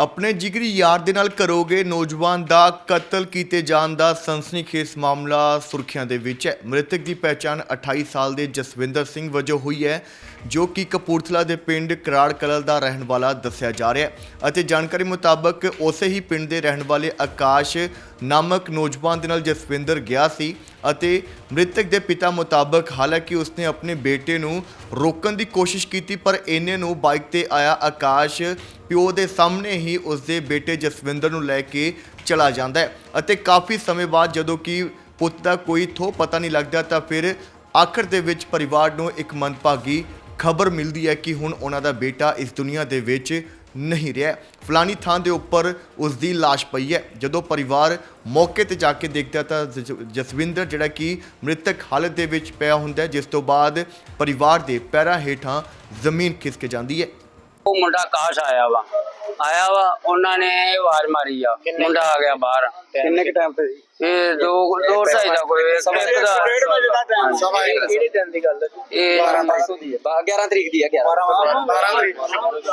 ਆਪਣੇ ਜਿਗਰੀ ਯਾਰ ਦੇ ਨਾਲ ਕਰੋਗੇ, ਨੌਜਵਾਨ ਦਾ ਕਤਲ ਕੀਤੇ ਜਾਣ ਦਾ ਸਨਸਨੀਖੇਜ਼ ਮਾਮਲਾ ਸੁਰਖੀਆਂ ਦੇ ਵਿੱਚ ਹੈ। ਮ੍ਰਿਤਕ ਦੀ ਪਹਿਚਾਣ 28 ਸਾਲ ਦੇ ਜਸਵਿੰਦਰ ਸਿੰਘ ਵਜੋਂ ਹੋਈ ਹੈ, ਜੋ ਕਿ ਕਪੂਰਥਲਾ ਦੇ ਪਿੰਡ ਕਰਾੜ ਕਲਲ ਦਾ ਰਹਿਣ ਵਾਲਾ ਦੱਸਿਆ ਜਾ ਰਿਹਾ ਹੈ। ਅਤੇ ਜਾਣਕਾਰੀ ਮੁਤਾਬਕ, ਉਸੇ ਹੀ ਪਿੰਡ ਦੇ ਰਹਿਣ ਵਾਲੇ ਆਕਾਸ਼ ਨਾਮਕ ਨੌਜਵਾਨ ਦੇ ਨਾਲ ਜਸਵਿੰਦਰ ਗਿਆ ਸੀ ਅਤੇ ਮ੍ਰਿਤਕ ਦੇ ਪਿਤਾ ਮੁਤਾਬਕ ਹਾਲਾਂਕਿ ਉਸਨੇ ਆਪਣੇ ਬੇਟੇ ਨੂੰ ਰੋਕਣ ਦੀ ਕੋਸ਼ਿਸ਼ ਕੀਤੀ, ਪਰ ਇਹਨੇ ਨੂੰ ਬਾਈਕ ਤੇ ਆਇਆ ਆਕਾਸ਼ ਪਿਓ ਦੇ ਸਾਹਮਣੇ ਹੀ ਉਸਦੇ ਬੇਟੇ ਜਸਵਿੰਦਰ ਨੂੰ ਲੈ ਕੇ ਚਲਾ ਜਾਂਦਾ ਹੈ ਅਤੇ ਕਾਫੀ ਸਮੇਂ ਬਾਅਦ ਜਦੋਂ ਕਿ ਪੁੱਤ ਦਾ ਕੋਈ ਥੋ ਪਤਾ ਨਹੀਂ ਲੱਗਦਾ ਤਾਂ ਫਿਰ ਆਖਰ ਦੇ ਵਿੱਚ ਪਰਿਵਾਰ ਨੂੰ ਇੱਕ ਮਨਭਾਗੀ ਖਬਰ ਮਿਲਦੀ ਹੈ ਕਿ ਹੁਣ ਉਹਨਾਂ ਦਾ ਬੇਟਾ ਇਸ ਦੁਨੀਆ ਦੇ ਵਿੱਚ ਨਹੀਂ ਰਿਹਾ ਫਲਾਨੀ ਥਾਂ ਦੇ ਉੱਪਰ ਉਸ ਦੀ লাশ ਪਈ ਹੈ। ਜਦੋਂ ਪਰਿਵਾਰ ਮੌਕੇ ਤੇ ਜਾ ਕੇ ਦੇਖਦਾ ਤਾਂ ਜਸਵਿੰਦਰ ਜਿਹੜਾ ਕਿ ਮ੍ਰਿਤਕ ਹਾਲਤ ਦੇ ਵਿੱਚ ਪਿਆ ਹੁੰਦਾ ਜਿਸ ਤੋਂ ਬਾਅਦ ਪਰਿਵਾਰ ਦੇ ਪੈਰਾਂ ਹੇਠਾਂ ਜ਼ਮੀਨ ਖਿਸਕ ਜਾਂਦੀ ਹੈ। ਉਹ ਮੁੰਡਾ ਕਾਸ਼ ਆਇਆ ਵਾ। ਆਇਆ ਵਾ ਉਹਨਾਂ ਨੇ ਆਵਾਜ਼ ਮਾਰੀ ਆ। ਮੁੰਡਾ ਆ ਗਿਆ ਬਾਹਰ। ਕਿੰਨੇ ਕ ਟਾਈਮ ਤੇ ਜੀ? ਇਹ ਦੋ ਦੋ ਢਾਈ ਦਾ ਕੋਈ ਇੱਕ ਦਾ ਡੇਢ ਵਜੇ ਦਾ ਟਾਈਮ ਸਵਾ ਇੱਕ। ਕਿਹੜੇ ਦਿਨ ਦੀ ਗੱਲ ਹੈ? ਜੀ ਇਹ 12 ਪਰਸੋਂ ਦੀ ਹੈ। 11 ਤਰੀਕ ਦੀ ਹੈ 11 12 ਤਰੀਕ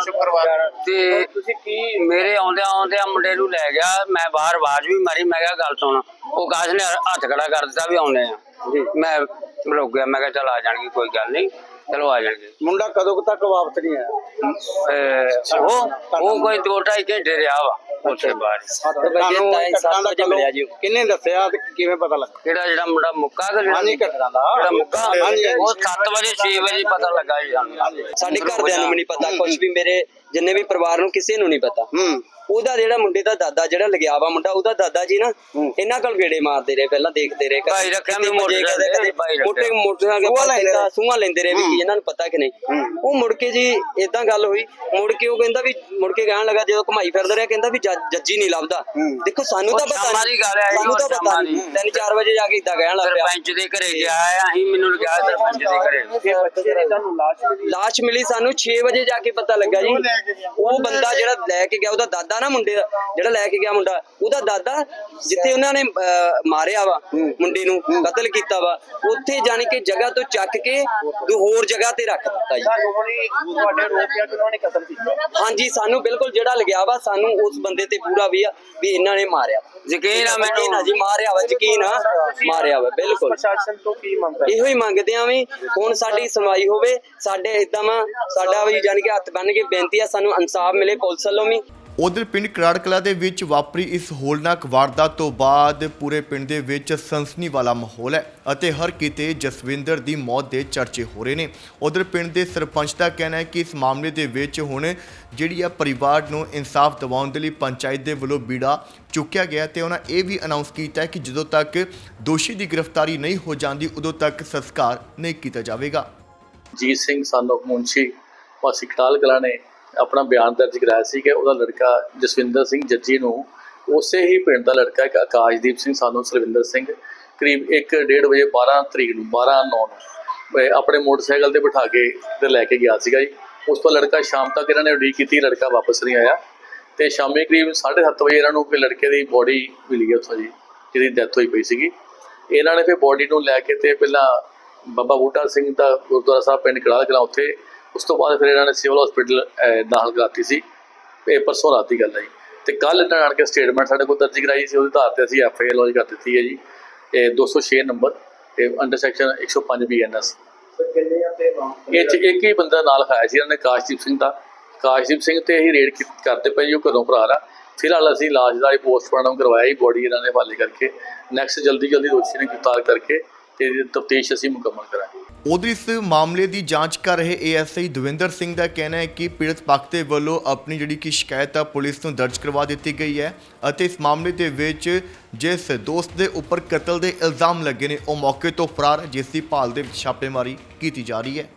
ਸ਼ੁੱਕਰਵਾਰ ਤੇ ਤੁਸੀਂ ਕੀ ਮੇਰੇ ਆਉਂਦਿਆਂ ਆਉਂਦਿਆਂ ਮੁੰਡੇ ਨੂੰ ਲੈ ਗਿਆ। ਮੈਂ ਬਾਹਰ ਆਵਾਜ਼ ਵੀ ਮਾਰੀ ਮੈਂ ਕਿਹਾ ਗੱਲ ਸੁਣ। ਉਹ ਕਾਸ਼ ਨੇ ਹੱਥ ਖੜਾ ਕਰ ਦਿੱਤਾ ਵੀ ਆਉਂਦੇ ਆ। ਮੈਂ ਰੁਕ ਗਿਆ ਮੈਂ ਕਿਹਾ ਚਲ ਆ ਜਾਣਗੇ ਕੋਈ ਗੱਲ ਨਹੀਂ। ਚਲੋ ਆ ਜਾਣਗੇ। ਮੁੰਡਾ ਕਦੋਂ ਕੁ ਤੱਕ ਵਾਪਸ ਨਹੀਂ ਆਇਆ? ਉਹ ਉਹ ਕੋਈ ਦੋ ਢਾਈ ਘੰਟੇ ਰਿਹਾ ਵਾ ਉੱਥੇ ਬਾਹਰ ਤੁਹਾਨੂੰ ਘਟਨਾ ਦਾ ਮਿਲਿਆ ਜੀ। ਕਿੰਨੇ ਦੱਸਿਆ ਤੇ ਕਿਵੇਂ ਪਤਾ ਲੱਗਾ? ਕਿਹੜਾ ਜਿਹੜਾ ਮੁੰਡਾ ਮੁੱਕਾ ਕਿ ਜਿਹੜਾ ਹਾਂਜੀ ਘਟਨਾ ਦਾ। ਜਿਹੜਾ ਮੁੱਕਾ ਹਾਂਜੀ, ਉਹ 7 ਵਜੇ 6 ਵਜੇ ਪਤਾ ਲੱਗਾ ਜੀ ਸਾਨੂੰ। ਸਾਡੇ ਘਰਦਿਆਂ ਨੂੰ ਵੀ ਨਹੀਂ ਪਤਾ ਕੁਝ ਵੀ ਮੇਰੇ ਜਿੰਨੇ ਵੀ ਪਰਿਵਾਰ ਨੂੰ ਕਿਸੇ ਨੂੰ ਨਹੀਂ ਪਤਾ। ਹੂੰ। ਉਹਦਾ ਜਿਹੜਾ ਮੁੰਡੇ ਦਾ ਦਾਦਾ ਜਿਹੜਾ ਲਗਿਆ ਵਾ ਮੁੰਡਾ ਉਹਦਾ ਦਾਦਾ ਜੀ ਨਾ ਇਹਨਾਂ ਕੋਲ ਗੇੜੇ ਮਾਰਦੇ ਰਹੇ ਪਹਿਲਾਂ ਦੇਖਦੇ ਰਹੇ। ਭਾਈ ਰੱਖਿਆ ਵੀ ਕਿਤੇ ਮੋਟਰ ਕਦੇ ਕਦੇ ਭਾਈ ਰੱਖਿਆ। ਮੋਟੇ ਮੋਟਰਾਂ ਕੇ ਸੂਹਾ ਲੈਂਦੇ। ਸੂਹਾ ਲੈਂਦੇ ਰਹੇ ਵੀ ਕੀ ਇਹਨਾਂ ਨੂੰ ਪਤਾ ਕਿ ਨਹੀਂ। ਉਹ ਮੁੜ ਕੇ ਜੀ ਇਦਾਂ ਗੱਲ ਹੋਈ ਮੁੜ ਕੇ ਉਹ ਕਹਿੰਦਾ ਵੀ ਮੁੜ ਕੇ ਕਹਿਣ ਲੱਗਾ ਜਦੋਂ ਘੁਮਾਈ ਫਿਰਦਾ ਰਿਹਾ ਕਹਿੰਦਾ ਵੀ ਜੱਜ- ਨਹੀਂ ਲੱਭਦਾ। ਦੇਖੋ ਸਾਨੂੰ ਤਾਂ ਪਤਾ ਸ਼ਾਮਾਂ ਦੀ ਗੱਲ ਹੈ ਜੀ, ਸਾਨੂੰ ਤਾਂ ਪਤਾ ਨਹੀਂ। ਦੀ। ਤਿੰਨ ਚਾਰ ਵਜੇ ਜਾ ਕੇ ਇਦਾਂ ਕਹਿਣ ਲੱਗ ਪਿਆ। ਸਰਪੰਚ ਦੇ ਘਰੇ ਗਿਆ ਆ ਅਸੀਂ ਮੈਨੂੰ ਲਗਾਇਆ ਸਰਪੰਚ ਦੇ ਘਰੇ। ਤੁਹਾਨੂੰ ਲਾਸ਼ ਮਿਲੀ? ਲਾਸ਼ ਮਿਲੀ ਸਾਨੂੰ 6 ਵਜੇ ਜਾ ਕੇ ਪਤਾ ਲੱਗਾ ਜੀ। ਉਹ ਬੰਦਾ ਜਿਹੜਾ ਲੈ ਕੇ ਗਿਆ ਉਹਦਾ ਦਾਦਾ ਨਾ ਮੁੰਡੇ ਦਾ ਜਿਹੜਾ ਲੈ ਕੇ ਗਿਆ ਮੁੰਡਾ ਉਹਦਾ ਦਾਦਾ ਜਿੱਥੇ ਉਹਨਾਂ ਨੇ ਮਾਰਿਆ ਵਾ ਮੁੰਡੇ ਨੂੰ ਕਤਲ ਕੀਤਾ ਵਾ ਉੱਥੇ ਜਾਣੀ ਕਿ ਜਗ੍ਹਾ ਤੋਂ ਚੱਕ ਕੇ ਦੂ ਹੋਰ ਜਗ੍ਹਾ ਤੇ ਰੱਖ ਦਿੱਤਾ ਜੀ। ਤੁਹਾਨੂੰ ਹੁਣੀ ਤੁਹਾਡੇ ਰੋਕਿਆ ਕਿ ਉਹਨਾਂ ਨੇ ਕਤਲ ਕੀਤਾ? ਹਾਂਜੀ ਸਾਨੂੰ ਬਿਲਕੁਲ ਜਿਹੜਾ ਲੱਗਿਆ ਵਾ ਸਾਨੂੰ ਉਸ ਬੰਦੇ ਤੇ ਪੂਰਾ ਵੀ ਆ ਵੀ ਇਹਨਾਂ ਨੇ ਮਾਰਿਆ। ਯਕੀਨ ਆ ਮੈਨੂੰ। ਜੀ ਮਾਰਿਆ ਵਾ ਯਕੀਨ ਆ ਮਾਰਿਆ ਵਾ ਬਿਲਕੁਲ। ਪ੍ਰਸ਼ਾਸਨ ਤੋਂ ਕੀ ਮੰਗ ਕਰਦੇ? ਇਹੋ ਹੀ ਮੰਗਦੇ ਆਂ ਵੀ ਹੁਣ ਸਾਡੀ ਸੁਣਵਾਈ ਹੋਵੇ ਸਾਡੇ ਇਦਾਂ ਵਾ ਸਾਡਾ ਵੀ ਜਾਣੀ ਕਿ ਹੱਥ ਬੰਨ ਕੇ ਬੇਨਤੀ ਆ ਸਾਨੂੰ ਇਨਸਾਫ ਮਿਲੇ ਪੁਲਿਸ ਵੱਲੋਂ ਵੀ। ਉਧਰ ਪਿੰਡ ਕਰਾੜ ਕਲਾ ਦੇ ਵਿੱਚ ਵਾਪਰੀ ਇਸ ਹੋਲਨਾਕ ਵਾਰਦਾਤ ਤੋਂ ਬਾਅਦ ਪੂਰੇ ਪਿੰਡ ਦੇ ਵਿੱਚ ਸਨਸਨੀ ਵਾਲਾ ਮਾਹੌਲ ਹੈ ਅਤੇ ਹਰ ਕਿਤੇ ਜਸਵਿੰਦਰ ਦੀ ਮੌਤ ਦੇ ਚਰਚੇ ਹੋ ਰਹੇ ਨੇ। ਉਧਰ ਪਿੰਡ ਦੇ ਸਰਪੰਚ ਦਾ ਕਹਿਣਾ ਹੈ ਕਿ ਇਸ ਮਾਮਲੇ ਦੇ ਵਿੱਚ ਹੁਣ ਜਿਹੜੀ ਆ ਪਰਿਵਾਰ ਨੂੰ ਇਨਸਾਫ ਦਿਵਾਉਣ ਦੇ ਲਈ ਪੰਚਾਇਤ ਦੇ ਵੱਲੋਂ ਬੀੜਾ ਚੁੱਕਿਆ ਗਿਆ ਤੇ ਉਹਨਾਂ ਇਹ ਵੀ ਅਨਾਉਂਸ ਕੀਤਾ ਹੈ ਕਿ ਜਦੋਂ ਤੱਕ ਦੋਸ਼ੀ ਦੀ ਗ੍ਰਿਫਤਾਰੀ ਨਹੀਂ ਹੋ ਜਾਂਦੀ, ਉਦੋਂ ਤੱਕ ਸੰਸਕਾਰ ਨਹੀਂ ਕੀਤਾ ਜਾਵੇਗਾ। ਜੀਤ ਸਿੰਘ ਸਨ ਮੁੰਸ਼ੀ ਵਾਸੀ ਕਟਾਲ ਕਲਾ ਨੇ ਆਪਣਾ ਬਿਆਨ ਦਰਜ ਕਰਾਇਆ ਸੀ ਕਿ ਉਹਦਾ ਲੜਕਾ ਜਸਵਿੰਦਰ ਸਿੰਘ ਜੱਜੀ ਨੂੰ ਉਸੇ ਹੀ ਪਿੰਡ ਦਾ ਲੜਕਾ ਇੱਕ ਆਕਾਸ਼ਦੀਪ ਸਿੰਘ, ਸਾਨੂੰ ਸਰਵਿੰਦਰ ਸਿੰਘ, ਕਰੀਬ 1:30 ਵਜੇ 12 ਤਰੀਕ ਨੂੰ 12 9 ਨੂੰ ਆਪਣੇ ਮੋਟਰਸਾਈਕਲ ਤੇ ਬਿਠਾ ਕੇ ਤੇ ਲੈ ਕੇ ਗਿਆ ਸੀਗਾ ਜੀ। ਉਸ ਤੋਂ ਲੜਕਾ ਸ਼ਾਮ ਤੱਕ ਇਹਨਾਂ ਨੇ ਉਡੀਕ ਕੀਤੀ, ਲੜਕਾ ਵਾਪਸ ਨਹੀਂ ਆਇਆ। ਤੇ ਸ਼ਾਮੀ ਕਰੀਬ 7:30 ਵਜੇ ਇਹਨਾਂ ਨੂੰ ਕੋਈ ਲੜਕੇ ਦੀ ਬੋਡੀ ਮਿਲੀ ਹੈ ਉੱਥੋਂ ਜੀ, ਜਿਹਦੀ ਡੈਥ ਹੋਈ ਪਈ ਸੀਗੀ। ਇਹਨਾਂ ਨੇ ਫਿਰ ਬੋਡੀ ਨੂੰ ਲੈ ਕੇ ਤੇ ਪਹਿਲਾਂ ਬਾਬਾ ਬੂਟਾ ਸਿੰਘ ਦਾ ਗੁਰਦੁਆਰਾ ਸਾਹਿਬ ਪਿੰਡ ਕੜਾਲ ਕਲਾਂ ਉੱਥੇ ਉਸ ਤੋਂ ਬਾਅਦ ਫਿਰ ਇਹਨਾਂ ਨੇ ਸਿਵਲ ਹਸਪੀਟਲ ਦਾਖਲ ਕਰਾਤੀ ਸੀ। ਇਹ ਪਰਸੋਂ ਰਾਤ ਦੀ ਗੱਲ ਹੈ ਜੀ। ਤੇ ਕੱਲ ਇਹਨਾਂ ਨੇ ਆਣ ਕੇ ਸਟੇਟਮੈਂਟ ਸਾਡੇ ਕੋਲ ਦਰਜ ਕਰਾਈ ਸੀ, ਉਹਦੇ ਆਧਾਰ ਤੇ ਅਸੀਂ ਐਫ ਆਈ ਆਰ ਲੌਂਚ ਕਰ ਦਿੱਤੀ ਹੈ ਜੀ। ਇਹ 206 ਨੰਬਰ ਤੇ ਅੰਡਰ ਸੈਕਸ਼ਨ 105 ਬੀਐਨਐਸ ਕਿੰਨੇ ਤੇ ਇਹ ਚ ਇੱਕ ਹੀ ਬੰਦਾ ਨਾਲ ਖਾਇਆ ਸੀ, ਇਹਨਾਂ ਨੇ ਕਾਸ਼ਦੀਪ ਸਿੰਘ ਦਾ। ਕਾਸ਼ਦੀਪ ਸਿੰਘ ਤੇ ਅਸੀਂ ਰੇਡ ਕਰਦੇ ਪਏ ਜੀ, ਉਹ ਘਰੋਂ ਭਰਾ ਆ ਫਿਲਹਾਲ ਅਸੀਂ ਲਾਸ਼ ਦਾ ਪੋਸਟਮਾਰਟਮ ਕਰਵਾਇਆ ਜੀ ਬੋਡੀ ਇਹਨਾਂ ਨੇ ਹਵਾਲੇ ਕਰਕੇ। ਨੈਕਸਟ ਜਲਦੀ ਜਲਦੀ ਦੋਸ਼ੀ ਨੇ ਗ੍ਰਿਫਤਾਰ ਕਰਕੇ ਤੇ ਇਹਦੀ ਤਫਤੀਸ਼ ਅਸੀਂ ਮੁਕੰਮਲ ਕਰਾਂਗੇ। ਉਧਰ ਇਸ ਮਾਮਲੇ ਦੀ ਜਾਂਚ ਕਰ ਰਹੇ ਏਐਸਆਈ ਦਵਿੰਦਰ ਸਿੰਘ ਦਾ ਕਹਿਣਾ ਹੈ ਕਿ ਪੀੜਤ ਪੱਖ ਦੇ ਵੱਲੋਂ ਆਪਣੀ ਜਿਹੜੀ ਕਿ ਸ਼ਿਕਾਇਤ ਆ ਪੁਲਿਸ ਨੂੰ ਦਰਜ ਕਰਵਾ ਦਿੱਤੀ ਗਈ ਹੈ ਅਤੇ ਇਸ ਮਾਮਲੇ ਦੇ ਵਿੱਚ ਜਿਸ ਦੋਸਤ ਦੇ ਉੱਪਰ ਕਤਲ ਦੇ ਇਲਜ਼ਾਮ ਲੱਗੇ ਨੇ ਉਹ ਮੌਕੇ ਤੋਂ ਫਰਾਰ ਜਿਸ ਦੀ ਭਾਲ ਦੇ ਵਿੱਚ ਛਾਪੇਮਾਰੀ ਕੀਤੀ ਜਾ ਰਹੀ ਹੈ